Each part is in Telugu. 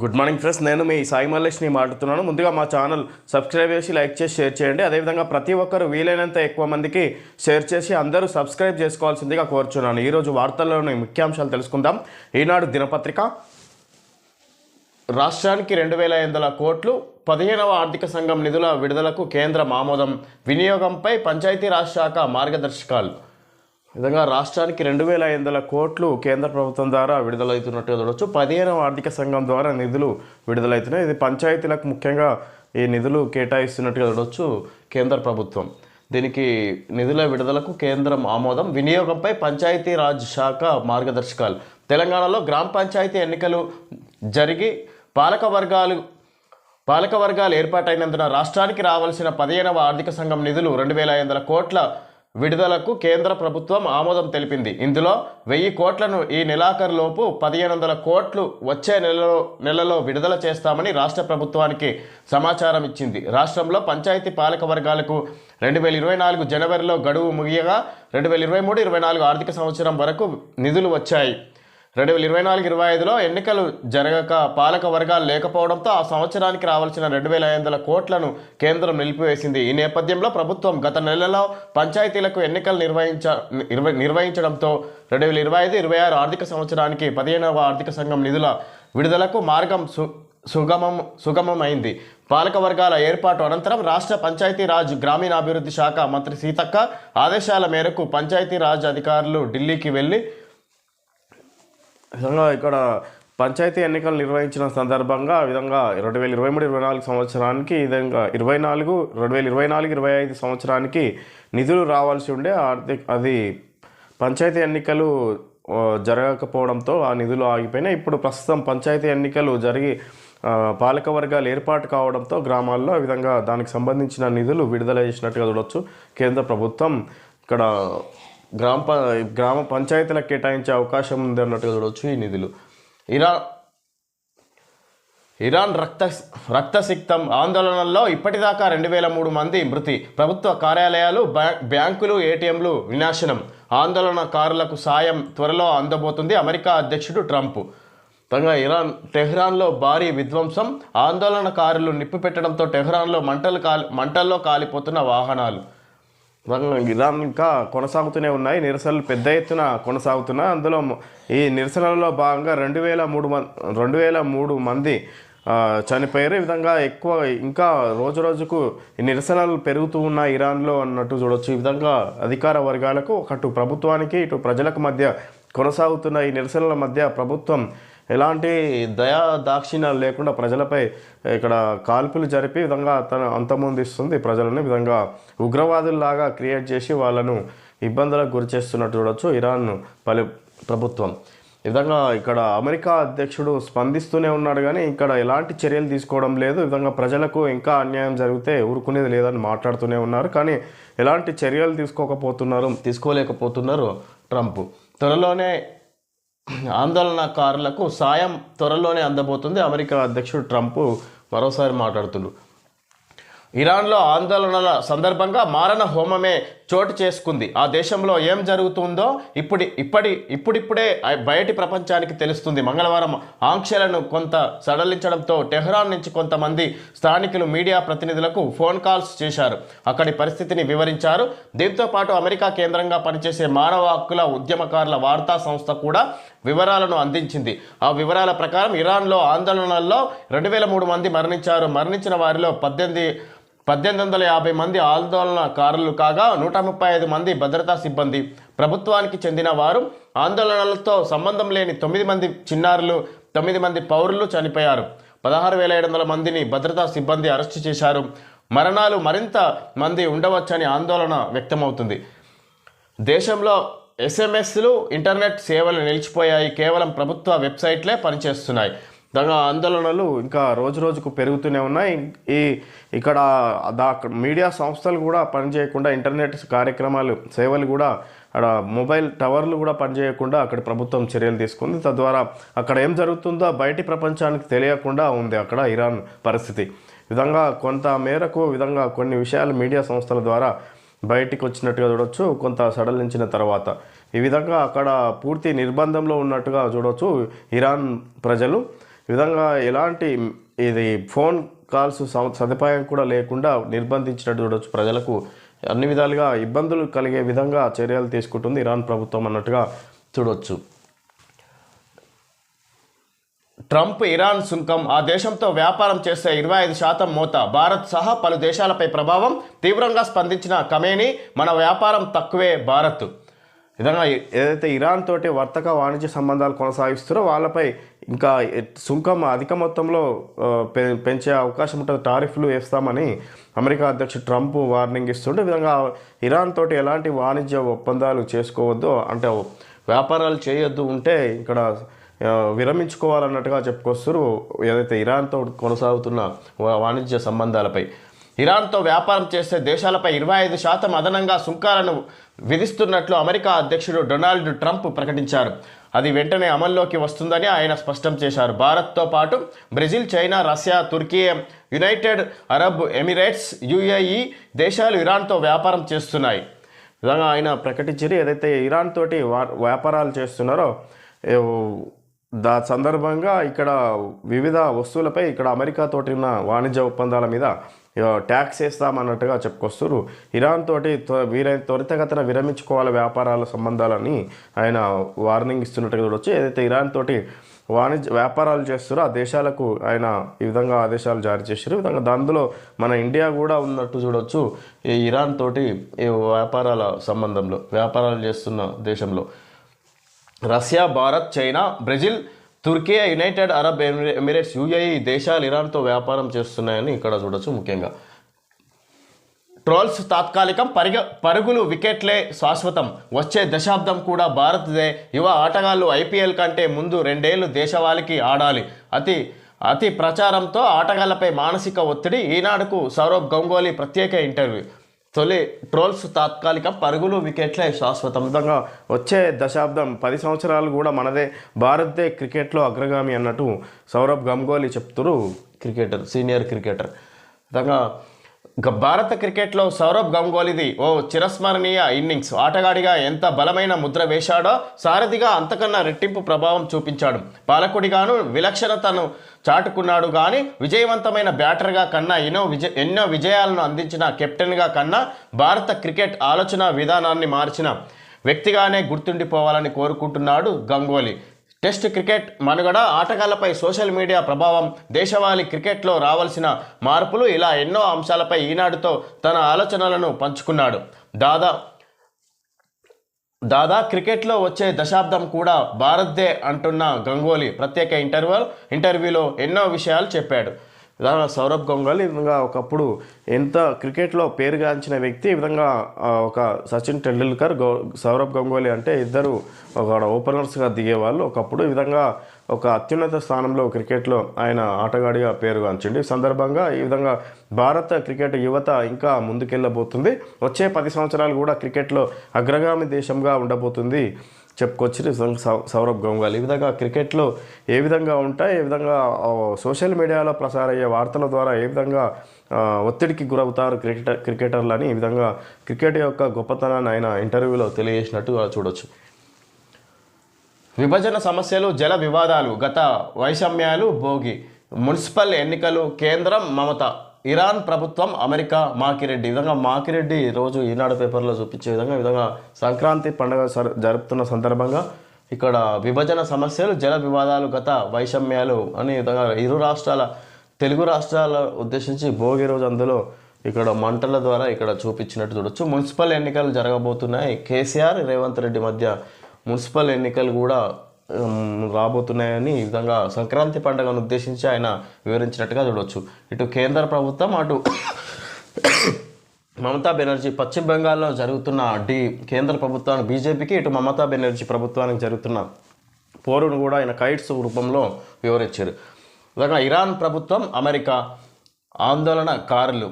గుడ్ మార్నింగ్ ఫ్రెండ్స్ నేను మీ సాయి మల్లేష్ని మాట్లాడుతున్నాను. ముందుగా మా ఛానల్ సబ్స్క్రైబ్ చేసి లైక్ చేసి షేర్ చేయండి. అదేవిధంగా ప్రతి ఒక్కరు వీలైనంత ఎక్కువ మందికి షేర్ చేసి అందరూ సబ్స్క్రైబ్ చేసుకోవాల్సిందిగా కోరుచున్నాను. ఈరోజు వార్తల్లోని ముఖ్యాంశాలు తెలుసుకుందాం. ఈనాడు దినపత్రిక రాష్ట్రానికి రెండు వేల ఐదు వందల కోట్లు పదిహేనవ ఆర్థిక సంఘం నిధుల విడుదలకు కేంద్రం ఆమోదం వినియోగంపై పంచాయతీరాజ్ శాఖ మార్గదర్శకాలు. విధంగా రాష్ట్రానికి రెండు వేల ఐదు వందల కోట్లు కేంద్ర ప్రభుత్వం ద్వారా విడుదలవుతున్నట్టు చూడవచ్చు పదిహేనవ ఆర్థిక సంఘం ద్వారా నిధులు విడుదలవుతున్నాయి. ఇది పంచాయతీలకు ముఖ్యంగా ఈ నిధులు కేటాయిస్తున్నట్టుగా చూడవచ్చు కేంద్ర ప్రభుత్వం. దీనికి నిధుల విడుదలకు కేంద్రం ఆమోదం. వినియోగంపై పంచాయతీరాజ్ శాఖ మార్గదర్శకాలు. తెలంగాణలో గ్రామ పంచాయతీ ఎన్నికలు జరిగి పాలక వర్గాలు పాలక వర్గాలు ఏర్పాటైనందున రాష్ట్రానికి రావాల్సిన పదిహేనవ ఆర్థిక సంఘం నిధులు రెండు వేల ఐదు వందల కోట్ల విడుదలకు కేంద్ర ప్రభుత్వం ఆమోదం తెలిపింది. ఇందులో వెయ్యి కోట్లను ఈ నెలాఖరులోపు పదిహేను వందల కోట్లు వచ్చే నెలలో నెలలో విడుదల చేస్తామని రాష్ట్ర ప్రభుత్వానికి సమాచారం ఇచ్చింది. రాష్ట్రంలో పంచాయతీ పాలక వర్గాలకు రెండు వేల ఇరవై నాలుగు జనవరిలో గడువు ముగియగా రెండు వేల ఇరవై మూడు ఇరవై నాలుగు ఆర్థిక సంవత్సరం వరకు నిధులు వచ్చాయి. రెండు వేల ఇరవై నాలుగు ఇరవై ఐదులో ఎన్నికలు జరగక పాలక వర్గాలు లేకపోవడంతో ఆ సంవత్సరానికి రావాల్సిన రెండు వేల ఐదు వందల కోట్లను కేంద్రం నిలిపివేసింది. ఈ నేపథ్యంలో ప్రభుత్వం గత నెలలో పంచాయతీలకు ఎన్నికలు నిర్వహించ నిర్వ నిర్వహించడంతో రెండు వేల ఇరవై ఐదు ఇరవై ఆరు ఆర్థిక సంవత్సరానికి పదిహేనవ ఆర్థిక సంఘం నిధుల విడుదలకు మార్గం సు సుగమం సుగమమైంది. పాలక వర్గాల ఏర్పాటు అనంతరం రాష్ట్ర పంచాయతీరాజ్ గ్రామీణాభివృద్ధి శాఖ మంత్రి సీతక్క ఆదేశాల మేరకు పంచాయతీరాజ్ అధికారులు ఢిల్లీకి వెళ్ళి విధంగా ఇక్కడ పంచాయతీ ఎన్నికలు నిర్వహించిన సందర్భంగా ఆ విధంగా రెండు వేల ఇరవై మూడు ఇరవై నాలుగు సంవత్సరానికి ఈ విధంగా ఇరవై నాలుగు రెండు వేల ఇరవై నాలుగు ఇరవై ఐదు సంవత్సరానికి నిధులు రావాల్సి ఉండే ఆర్థిక అది పంచాయతీ ఎన్నికలు జరగకపోవడంతో ఆ నిధులు ఆగిపోయినాయి. ఇప్పుడు ప్రస్తుతం పంచాయతీ ఎన్నికలు జరిగి పాలక వర్గాలు ఏర్పాటు కావడంతో గ్రామాల్లో ఈ విధంగా దానికి సంబంధించిన నిధులు విడుదల చేసినట్టుగా చూడవచ్చు కేంద్ర ప్రభుత్వం ఇక్కడ గ్రామ ప- గ్రామ పంచాయతీలకు కేటాయించే అవకాశం ఉంది అన్నట్టుగా చూడవచ్చు ఈ నిధులు. ఇరా ఇరాన్ రక్త రక్తసిక్తం ఆందోళనల్లో ఇప్పటిదాకా రెండు వేల మూడు మంది మృతి. ప్రభుత్వ కార్యాలయాలు బ్యా- బ్యాంకులు ఏటీఎంలు వినాశనం. ఆందోళనకారులకు సాయం త్వరలో అందబోతుంది అమెరికా అధ్యక్షుడు ట్రంప్. పైగా ఇరాన్ టెహ్రాన్లో భారీ విధ్వంసం. ఆందోళనకారులు నిప్పు పెట్టడంతో టెహ్రాన్లో మంటలు కాలి మంటల్లో కాలిపోతున్న వాహనాలు. ఇరాన్ ఇంకా కొనసాగుతూనే ఉన్నాయి. నిరసనలు పెద్ద ఎత్తున కొనసాగుతున్నాయి అందులో ఈ నిరసనలలో భాగంగా రెండు వేల మూడు మంది రెండు వేల మూడు మంది చనిపోయారు. ఈ విధంగా ఎక్కువ ఇంకా రోజు రోజుకు ఈ నిరసనలు పెరుగుతూ ఉన్న ఇరాన్లో అన్నట్టు చూడొచ్చు. ఈ విధంగా అధికార వర్గాలకు అటు ప్రభుత్వానికి ఇటు ప్రజలకు మధ్య కొనసాగుతున్న ఈ నిరసనల మధ్య ప్రభుత్వం ఎలాంటి దయా దాక్షిణ్యాలు లేకుండా ప్రజలపై ఇక్కడ కాల్పులు జరిపి విధంగా తన అంతమొందిస్తుంది. ప్రజలను విధంగా ఉగ్రవాదుల్లాగా క్రియేట్ చేసి వాళ్ళను ఇబ్బందులకు గురి చేస్తున్నట్టు చూడొచ్చు ఇరాన్ పలు ప్రభుత్వం. ఈ విధంగా ఇక్కడ అమెరికా అధ్యక్షుడు స్పందిస్తూనే ఉన్నాడు కానీ ఇక్కడ ఎలాంటి చర్యలు తీసుకోవడం లేదు. ఈ విధంగా ప్రజలకు ఇంకా అన్యాయం జరిగితే ఊరుకునేది లేదని మాట్లాడుతూనే ఉన్నారు. కానీ ఎలాంటి చర్యలు తీసుకోకపోతున్నారు తీసుకోలేకపోతున్నారు ట్రంప్. త్వరలోనే ఆందోళనకారులకు సాయం త్వరలోనే అందబోతుంది. అమెరికా అధ్యక్షుడు ట్రంప్ మరోసారి మాట్లాడుతుండు. ఇరాన్లో ఆందోళనల సందర్భంగా మారణ హోమమే చోటు చేసుకుంది. ఆ దేశంలో ఏం జరుగుతుందో ఇప్పుడు ఇప్పటి ఇప్పుడిప్పుడే బయటి ప్రపంచానికి తెలుస్తుంది. మంగళవారం ఆంక్షలను కొంత సడలించడంతో టెహ్రాన్ నుంచి కొంతమంది స్థానికులు మీడియా ప్రతినిధులకు ఫోన్ కాల్స్ చేశారు. అక్కడి పరిస్థితిని వివరించారు. దీంతో పాటు అమెరికా కేంద్రంగా పనిచేసే మానవ హక్కుల ఉద్యమకారుల వార్తా సంస్థ కూడా వివరాలను అందించింది. ఆ వివరాల ప్రకారం ఇరాన్లో ఆందోళనల్లో రెండు వేల మూడు మంది మరణించారు. మరణించిన వారిలో పద్దెనిమిది పద్దెనిమిది వందల యాభై మంది ఆందోళనకారులు కాగా నూట ముప్పై ఐదు మంది భద్రతా సిబ్బంది. ప్రభుత్వానికి చెందిన వారు ఆందోళనలతో సంబంధం లేని తొమ్మిది మంది చిన్నారులు తొమ్మిది మంది పౌరులు చనిపోయారు. పదహారు వేల ఏడు వందల మందిని భద్రతా సిబ్బంది అరెస్టు చేశారు. మరణాలు మరింత మంది ఉండవచ్చని ఆందోళన వ్యక్తమవుతుంది. దేశంలో ఎస్ఎంఎస్లు ఇంటర్నెట్ సేవలు నిలిచిపోయాయి. కేవలం ప్రభుత్వ వెబ్సైట్లే పనిచేస్తున్నాయి. దాని ఆందోళనలు ఇంకా రోజు రోజుకు పెరుగుతూనే ఉన్నాయి. ఈ ఇక్కడ దా మీడియా సంస్థలు కూడా పనిచేయకుండా ఇంటర్నెట్ కార్యక్రమాలు సేవలు కూడా అక్కడ మొబైల్ టవర్లు కూడా పనిచేయకుండా అక్కడ ప్రభుత్వం చర్యలు తీసుకుంది. తద్వారా అక్కడ ఏం జరుగుతుందో బయటి ప్రపంచానికి తెలియకుండా ఉంది అక్కడ ఇరాన్ పరిస్థితి. విధంగా కొంత మేరకు విధంగా కొన్ని విషయాలు మీడియా సంస్థల ద్వారా బయటికి వచ్చినట్టుగా చూడొచ్చు కొంత సడలించిన తర్వాత. ఈ విధంగా అక్కడ పూర్తి నిర్బంధంలో ఉన్నట్టుగా చూడొచ్చు ఇరాన్ ప్రజలు. విధంగా ఎలాంటి ఇది ఫోన్ కాల్స్ సదుపాయం కూడా లేకుండా నిర్బంధించినట్టు చూడవచ్చు ప్రజలకు అన్ని విధాలుగా ఇబ్బందులు కలిగే విధంగా చర్యలు తీసుకుంటుంది ఇరాన్ ప్రభుత్వం అన్నట్టుగా చూడవచ్చు ట్రంప్ ఇరాన్ సుంకం ఆ దేశంతో వ్యాపారం చేసే ఇరవై ఐదు శాతం మోత భారత్ సహా పలు దేశాలపై ప్రభావం తీవ్రంగా స్పందించిన కమేని మన వ్యాపారం తక్కువే భారత్. విధంగా ఏదైతే ఇరాన్ తోటి వర్తక వాణిజ్య సంబంధాలు కొనసాగిస్తారో వాళ్ళపై ఇంకా సుంకం అధిక మొత్తంలో పె- పెంచే అవకాశం ఉంటుంది. టారిఫ్లు వేస్తామని అమెరికా అధ్యక్షుడు ట్రంప్ వార్నింగ్ ఇస్తుంటే విధంగా ఇరాన్ తోటి ఎలాంటి వాణిజ్య ఒప్పందాలు చేసుకోవద్దు అంటే వ్యాపారాలు చేయొద్దు ఉంటే ఇక్కడ విరమించుకోవాలన్నట్టుగా చెప్పుకొస్తారు ఏదైతే ఇరాన్తో కొనసాగుతున్న వాణిజ్య సంబంధాలపై. ఇరాన్తో వ్యాపారం చేసే దేశాలపై ఇరవై ఐదు శాతం అదనంగా సుంకాలను విధిస్తున్నట్లు అమెరికా అధ్యక్షుడు డొనాల్డ్ ట్రంప్ ప్రకటించారు. అది వెంటనే అమల్లోకి వస్తుందని ఆయన స్పష్టం చేశారు. భారత్తో పాటు Brazil China Russia Turkey United Arab Emirates UAE దేశాలు ఇరాన్తో వ్యాపారం చేస్తున్నాయి. విధంగా ఆయన ప్రకటించారు ఏదైతే ఇరాన్ తోటి వ్యాపారాలు చేస్తున్నారో దా సందర్భంగా ఇక్కడ వివిధ వస్తువులపై ఇక్కడ అమెరికా తోటి ఉన్న వాణిజ్య ఒప్పందాల మీద ట్యాక్స్ వేస్తామన్నట్టుగా చెప్పుకొస్తారు ఇరాన్ తోటి వీరైన వీరై త్వరితగతిన విరమించుకోవాలి వ్యాపారాల సంబంధాలని ఆయన వార్నింగ్ ఇస్తున్నట్టుగా చూడొచ్చు. ఏదైతే ఇరాన్ తోటి వాణిజ్య వ్యాపారాలు చేస్తారో ఆ దేశాలకు ఆయన ఈ విధంగా ఆదేశాలు జారీ చేశారు ఈ విధంగా అందులో మన ఇండియా కూడా ఉన్నట్టు చూడొచ్చు. ఈ ఇరాన్ తోటి ఈ వ్యాపారాల సంబంధంలో వ్యాపారాలు చేస్తున్న దేశంలో Russia Bharat China Brazil Turkiye United Arab Emirates- Emirates UAE దేశాలు ఇరాన్తో వ్యాపారం చేస్తున్నాయని ఇక్కడ చూడొచ్చు ముఖ్యంగా. ట్రోల్స్ తాత్కాలికం పరిగ పరుగులు వికెట్లే శాశ్వతం. వచ్చే దశాబ్దం కూడా భారత్దే. యువ ఆటగాళ్ళు ఐపీఎల్ కంటే ముందు రెండేళ్ళు దేశవాళికి ఆడాలి. అతి అతి ప్రచారంతో ఆటగాళ్ళపై మానసిక ఒత్తిడి. ఈనాడుకు సౌరవ్ గంగోలీ ప్రత్యేక ఇంటర్వ్యూ. తొలి ట్రోల్స్ తాత్కాలిక పరుగులు వికెట్లే శాశ్వతం. విధంగా వచ్చే దశాబ్దం పది సంవత్సరాలు కూడా మనదే భారతదే క్రికెట్లో అగ్రగామి అన్నట్టు సౌరభ్ గంగోలీ చెప్తున్నారు క్రికెటర్ సీనియర్ క్రికెటర్. విధంగా గ- భారత క్రికెట్లో సౌరవ్ గంగోలీది ఓ చిరస్మరణీయ ఇన్నింగ్స్. ఆటగాడిగా ఎంత బలమైన ముద్ర వేశాడో సారథిగా అంతకన్నా రెట్టింపు ప్రభావం చూపించాడు. పాలకుడిగాను విలక్షణతను చాటుకున్నాడు కానీ విజయవంతమైన బ్యాటర్గా కన్నా ఎన్నో విజయ ఎన్నో విజయాలను అందించిన కెప్టెన్గా కన్నా భారత క్రికెట్ ఆలోచన విధానాన్ని మార్చిన వ్యక్తిగానే గుర్తుండిపోవాలని కోరుకుంటున్నాడు గంగోలీ. టెస్ట్ క్రికెట్ మనుగడ ఆటగాళ్ళపై సోషల్ మీడియా ప్రభావం దేశవాళీ క్రికెట్లో రావాల్సిన మార్పులు ఇలా ఎన్నో అంశాలపై ఈనాడుతో తన ఆలోచనలను పంచుకున్నాడు. దాదా దాదా క్రికెట్లో వచ్చే దశాబ్దం కూడా భారత్దే అంటున్న గంగోలీ ప్రత్యేక ఇంటర్వ్యూ ఇంటర్వ్యూలో ఎన్నో విషయాలు చెప్పాడు. ఇలా సౌరభ్ గంగూలీ ఈ విధంగా ఒకప్పుడు ఎంత క్రికెట్లో పేరుగాంచిన వ్యక్తి ఈ విధంగా ఒక సచిన్ టెండూల్కర్ గౌ సౌరభ్ గంగూలీ అంటే ఇద్దరు ఒక ఓపెనర్స్గా దిగేవాళ్ళు. ఒకప్పుడు ఈ విధంగా ఒక అత్యున్నత స్థానంలో క్రికెట్లో ఆయన ఆటగాడిగా పేరుగాంచండి సందర్భంగా ఈ విధంగా భారత క్రికెట్ యువత ఇంకా ముందుకెళ్ళబోతుంది. వచ్చే పది సంవత్సరాలు కూడా క్రికెట్లో అగ్రగామి దేశంగా ఉండబోతుంది. చెప్పుకొచ్చి సౌరభ్ గంగూలీ. ఈ విధంగా క్రికెట్లో ఏ విధంగా ఉంటాయి ఏ విధంగా సోషల్ మీడియాలో ప్రసారయ్యే వార్తల ద్వారా ఏ విధంగా ఒత్తిడికి గురవుతారు క్రికెటర్ క్రికెటర్లు అని ఈ విధంగా క్రికెట్ యొక్క గొప్పతనాన్ని ఆయన ఇంటర్వ్యూలో తెలియజేసినట్టు చూడొచ్చు. విభజన సమస్యలు జల వివాదాలు గత వైషమ్యాలు భోగి. మున్సిపల్ ఎన్నికలు కేంద్రం మమత. ఇరాన్ ప్రభుత్వం అమెరికా మాకిరెడ్డి. ఈ విధంగా మాకిరెడ్డి రోజు ఈనాడు పేపర్లో చూపించే విధంగా ఈ విధంగా సంక్రాంతి పండుగ జరుపుతున్న సందర్భంగా ఇక్కడ విభజన సమస్యలు జల వివాదాలు గత వైషమ్యాలు అనే విధంగా ఇరు రాష్ట్రాల తెలుగు రాష్ట్రాల ఉద్దేశించి భోగి రోజు అందులో ఇక్కడ మంటల ద్వారా ఇక్కడ చూపించినట్టు చూడొచ్చు. మున్సిపల్ ఎన్నికలు జరగబోతున్నాయి. కేసీఆర్ రేవంత్ రెడ్డి మధ్య మున్సిపల్ ఎన్నికలు కూడా రాబోతున్నాయని ఈ విధంగా సంక్రాంతి పండుగను ఉద్దేశించి ఆయన వివరించినట్టుగా చూడొచ్చు. ఇటు కేంద్ర ప్రభుత్వం అటు మమతా బెనర్జీ పశ్చిమ బెంగాల్లో జరుగుతున్న డి కేంద్ర ప్రభుత్వానికి బీజేపీకి ఇటు మమతా బెనర్జీ ప్రభుత్వానికి జరుగుతున్న పోరును కూడా ఆయన కైట్స్ రూపంలో వివరించారు. విధంగా ఇరాన్ ప్రభుత్వం అమెరికా ఆందోళనకారులు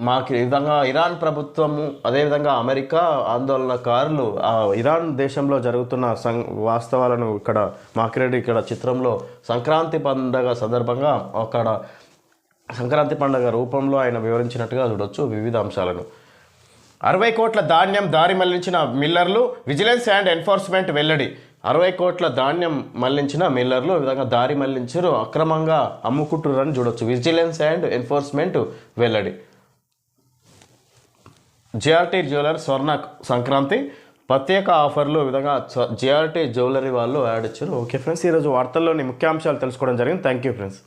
మాకు విధంగా ఇరాన్ ప్రభుత్వము అదేవిధంగా అమెరికా ఆందోళనకారులు ఆ ఇరాన్ దేశంలో జరుగుతున్న సం వాస్తవాలను ఇక్కడ మాకిరెడ్డి ఇక్కడ చిత్రంలో సంక్రాంతి పండగ సందర్భంగా అక్కడ సంక్రాంతి పండుగ రూపంలో ఆయన వివరించినట్టుగా చూడొచ్చు వివిధ అంశాలను. అరవై కోట్ల ధాన్యం దారి మళ్ళించిన మిల్లర్లు విజిలెన్స్ అండ్ ఎన్ఫోర్స్మెంట్ వెల్లడి. అరవై కోట్ల ధాన్యం మళ్ళించిన మిల్లర్లు విధంగా దారి మళ్ళించారు. అక్రమంగా అమ్ముకుంటున్నారని చూడొచ్చు. విజిలెన్స్ అండ్ ఎన్ఫోర్స్మెంట్ వెల్లడి. జిఆర్టీ జ్యువెలర్ స్వర్ణ సంక్రాంతి. ప్రత్యేక ఆఫర్లు విధంగా జిఆర్టీ జ్యువెలరీ వాళ్ళు యాడ్ ఇచ్చారు. ఓకే ఫ్రెండ్స్ ఈరోజు వార్తల్లోని ముఖ్యాంశాలు తెలుసుకోవడం జరిగింది. Thank you friends.